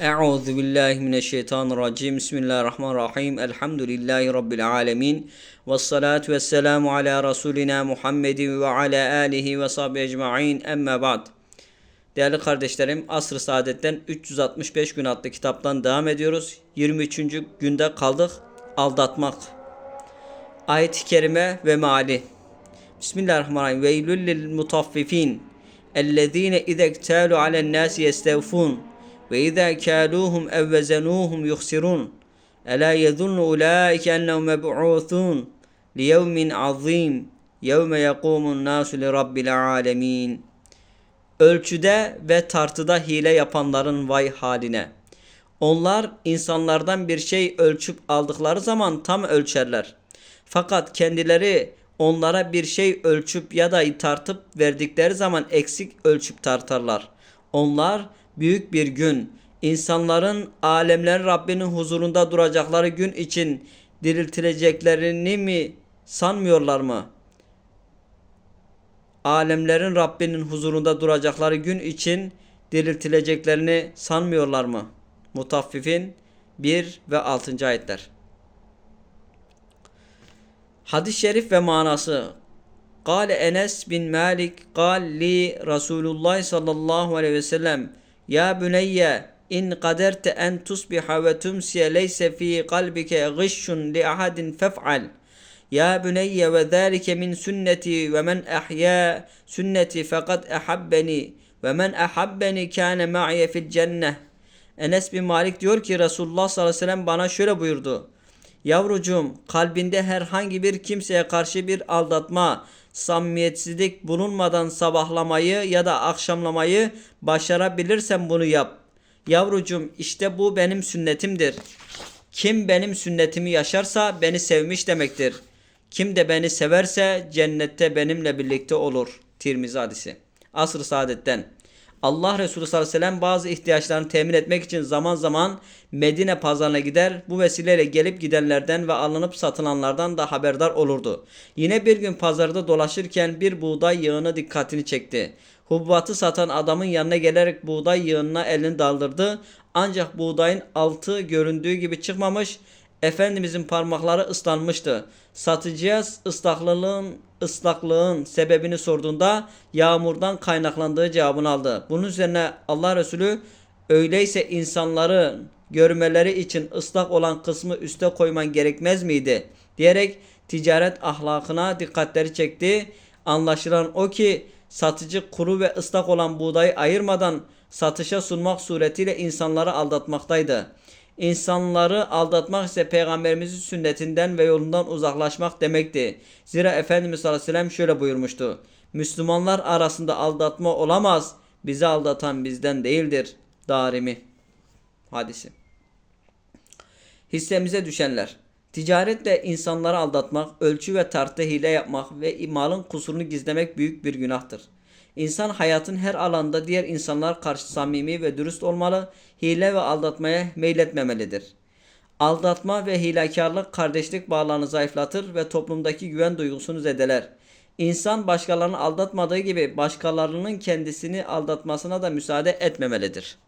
Euzu billahi mineşşeytanirracim. Bismillahirrahmanirrahim. Elhamdülillahi rabbil alamin. Ves salatu vesselamu ala rasulina Muhammedin ve ala alihi ve sahbihi ecmaîn. Amma ba'd. Değerli kardeşlerim, Asr-ı Saadet'ten 365 gün adlı kitaptan devam ediyoruz. 23. günde kaldık. Aldatmak. Ayet-i kerime ve meali. Bismillahirrahmanirrahim. Veylül lil mutaffifin. Ellezine izektalu alen nasi yestevfun. Ve izâ kâlûhum ev vezenûhum yuhsirun. Elâ yezunnu ulâike ennehum meb'ûthûn. Liyevmin azîm. Yevme yekûmun nâsu li rabbil âlemîn. Ölçüde ve tartıda hile yapanların vay haline. Onlar insanlardan bir şey ölçüp aldıkları zaman tam ölçerler. Fakat kendileri onlara bir şey ölçüp ya da tartıp verdikleri zaman eksik ölçüp tartarlar. Onlar büyük bir gün insanların alemlerin Rabbinin huzurunda duracakları gün için diriltileceklerini mi sanmıyorlar mı? Alemlerin Rabbinin huzurunda duracakları gün için diriltileceklerini sanmıyorlar mı? Mutaffifin 1 ve 6. ayetler. Hadis-i şerif ve manası Enes bin Malik kal li Resulullah sallallahu aleyhi ve sellem Ya büneyye in kaderte en tusbiha ve tumsiye leyse fi kalbike gışşun li ahadin fef'al Ya büneyye ve zâlike min sünneti ve men ahya sünneti fakat ehabbeni ve men ehabbeni kâne ma'ye fil cenneh Enes bin Malik diyor ki Resulullah sallallahu aleyhi ve sellem bana şöyle buyurdu. Yavrucuğum kalbinde herhangi bir kimseye karşı bir aldatma, samimiyetsizlik bulunmadan sabahlamayı ya da akşamlamayı başarabilirsen bunu yap. Yavrucuğum işte bu benim sünnetimdir. Kim benim sünnetimi yaşarsa beni sevmiş demektir. Kim de beni severse cennette benimle birlikte olur. Tirmizi hadisi. Asr-ı Saadet'ten. Allah Resulü sallallahu aleyhi ve sellem bazı ihtiyaçlarını temin etmek için zaman zaman Medine pazarına gider. Bu vesileyle gelip gidenlerden ve alınıp satılanlardan da haberdar olurdu. Yine bir gün pazarda dolaşırken bir buğday yığını dikkatini çekti. Hubbatı satan adamın yanına gelerek buğday yığınına elini daldırdı. Ancak buğdayın altı göründüğü gibi çıkmamış. Efendimizin parmakları ıslanmıştı. Satıcıya ıslaklığın, ıslaklığın sebebini sorduğunda yağmurdan kaynaklandığı cevabını aldı. Bunun üzerine Allah Resulü öyleyse insanları görmeleri için ıslak olan kısmı üste koyman gerekmez miydi? diyerek ticaret ahlakına dikkatleri çekti. Anlaşılan o ki satıcı kuru ve ıslak olan buğdayı ayırmadan satışa sunmak suretiyle insanları aldatmaktaydı. İnsanları aldatmak ise peygamberimizin sünnetinden ve yolundan uzaklaşmak demekti. Zira Efendimiz sallallahu aleyhi ve sellem şöyle buyurmuştu. Müslümanlar arasında aldatma olamaz. Bizi aldatan bizden değildir. Darimi hadisi. Hissemize düşenler. Ticaretle insanları aldatmak, ölçü ve tartı hile yapmak ve malın kusurunu gizlemek büyük bir günahtır. İnsan hayatın her alanda diğer insanlar karşı samimi ve dürüst olmalı, hile ve aldatmaya meyletmemelidir. Aldatma ve hilekarlık kardeşlik bağlarını zayıflatır ve toplumdaki güven duygusunu zedeler. İnsan başkalarını aldatmadığı gibi başkalarının kendisini aldatmasına da müsaade etmemelidir.